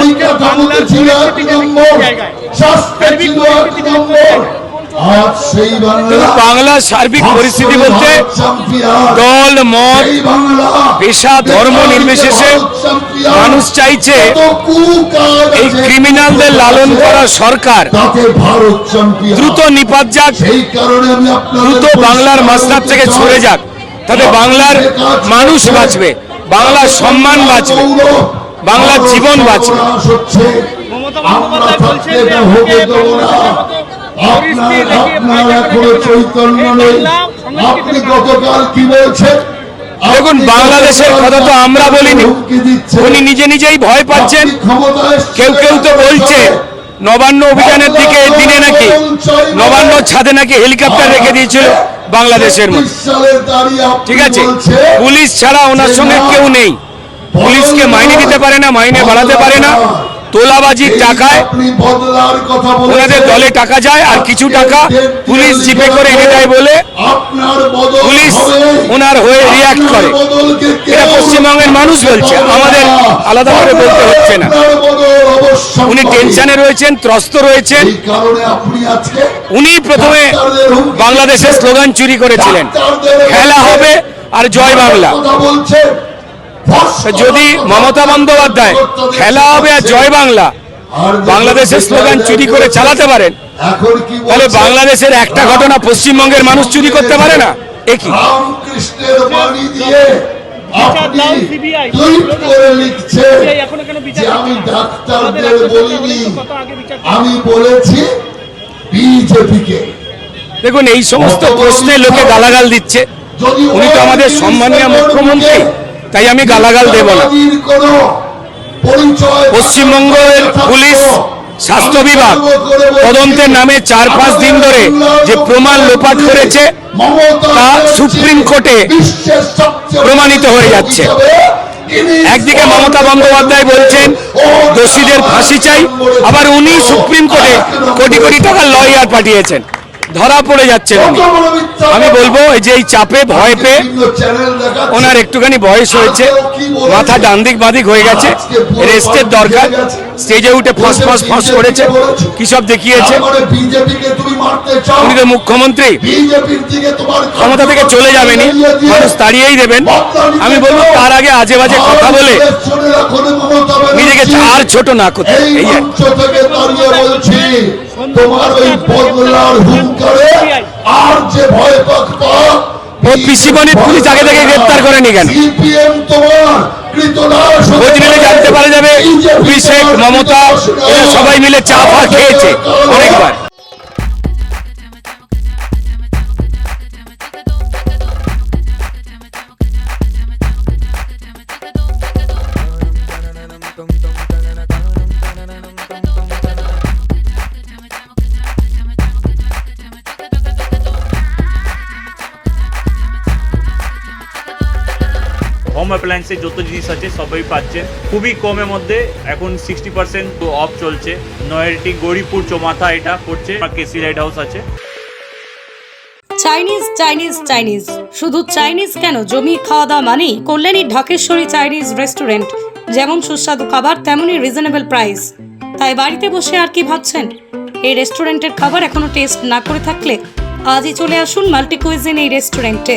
পরিকাঠামোতে ছিল এক নম্বর স্বাস্থ্যে ছিল এক নম্বর। আজ সেই বাংলা বাংলার সার্বিক পরিস্থিতি বলতে দল মত পেশা ধর্ম নির্বিশেষে মানুষ চাইছে এই ক্রিমিনালদের লালন করা সরকার। দ্রুত নিপাত যাক। দ্রুত বাংলার মাস্টার থেকে ছড়ে যাক। তাতে বাংলার মানুষ বাঁচবে। বাংলার সম্মান বাঁচবে। বাংলার জীবন বাঁচবে দেখুন। বাংলাদেশের কথা তো আমরা বলিনি। উনি নিজে নিজেই ভয় পাচ্ছেন। কেউ কেউ তো বলছে নবান্ন অভিযানের দিকে দিনে নাকি নবান্ন ছাদে নাকি হেলিকপ্টার রেখে দিয়েছিল বাংলাদেশের মধ্যে। 36 সালের দাঁড়িয়ে আপনি ঠিক আছে পুলিশ ছাড়া ওনার সঙ্গে কেউ নেই। পুলিশকে মাইনে দিতে পারে না, মাইনে বাড়াতে পারে না। তোলাবাজির টাকায় ওনাদের দলে টাকা যায় আর কিছু টাকা পুলিশ জিপে করে এনে দেয় বলে পুলিশ ওনার হয়ে রিয়াক্ট করে। এটা পশ্চিমবঙ্গের মানুষ বলছে, আমাদের আলাদা করে বলতে হচ্ছে না। উনি। টেনশনে রয়েছেন, ত্রস্ত রয়েছেন। উনি প্রথমে বাংলাদেশের স্লোগান চুরি করেছিলেন, খেলা হবে আর জয় বাংলা। যদি মমতা বন্দ্যোপাধ্যায় খেলা হবে আর জয় বাংলা বাংলাদেশের স্লোগান চুরি করে চালাতে পারেন তাহলে বাংলাদেশের একটা ঘটনা পশ্চিমবঙ্গের মানুষ চুরি করতে পারে না একই আমি ডাক্তারদের বলিনি? আমি বলেছি বিজেপিকে। দেখুন এই সমস্ত প্রশ্নে লোকে গালাগাল দিচ্ছে। উনি তো আমাদের সম্মানীয় মুখ্যমন্ত্রী। তাই আমি গালাগাল দেব না পশ্চিমবঙ্গের পুলিশ স্বাস্থ্য বিভাগ তদন্তের নামে চার পাঁচ দিন ধরে যে প্রমাণ লোপাট করেছে তা সুপ্রিম কোর্টে প্রমাণিত হয়ে যাচ্ছে। একদিকে মমতা বন্দ্যোপাধ্যায় বলছেন দোষীদের ফাঁসি চাই আবার উনি সুপ্রিম কোর্টে কোটি কোটি টাকার লয়ার পাঠিয়েছেন ধরা পড়ে মিথ্যা আমি বলব এই যে এই চাপে ভয় পেয়ে। ওনার একটুখানি বয়স হয়েছে মাথা ডান্দিক বাদিক হয়ে গেছে রেস্টের দরকার স্টেজে উঠে ফস ফস ফস করেছে কি সব দেখিয়েছে? উনি তো মুখ্যমন্ত্রী। দিকে ক্ষমতা থেকে চলে যাবেনি মানুষ তাড়িয়েই দেবেন। আমি বলব তার আগে আজে বাজে কথা বলে। নিজেকে আর ছোট না করতে। এই দাঁড়িয়ে বলছি তোমার ওই বদলার হুঙ্কারে আর যে ভয় পাক পাক ও পিসিমণির পুলিশ আগে থেকে গ্রেপ্তার করেনি কেন? সিপিএম তোমার কৃতদাস জানতে পারা যাবে অভিষেক মমতা সবাই মিলে চা ফা খেয়েছে অনেকবার হোম অ্যাপ্লায়েন্সের যত জিনিস আছে, সবই পাচ্ছেন খুবই কমের মধ্যে এখন সিক্সটি পার্সেন্ট অফ চলছে। নয়ারটি গৌরীপুর চৌমাথা এটা পড়ছে কেসি লাইট হাউস আছে। Chinese Chinese Chinese. শুধু চাইনিজ কেন? জমি খাওয়া দাওয়া মানেই কল্যাণী ঢাকেশ্বরী চাইনিজ রেস্টুরেন্ট যেমন সুস্বাদু খাবার, তেমনই রিজনেবল প্রাইস তাই বাড়িতে বসে আর কি ভাবছেন? এই রেস্টুরেন্টের খাবার এখনও টেস্ট না করে থাকলে আজই চলে আসুন মাল্টি কুইজিন এই রেস্টুরেন্টে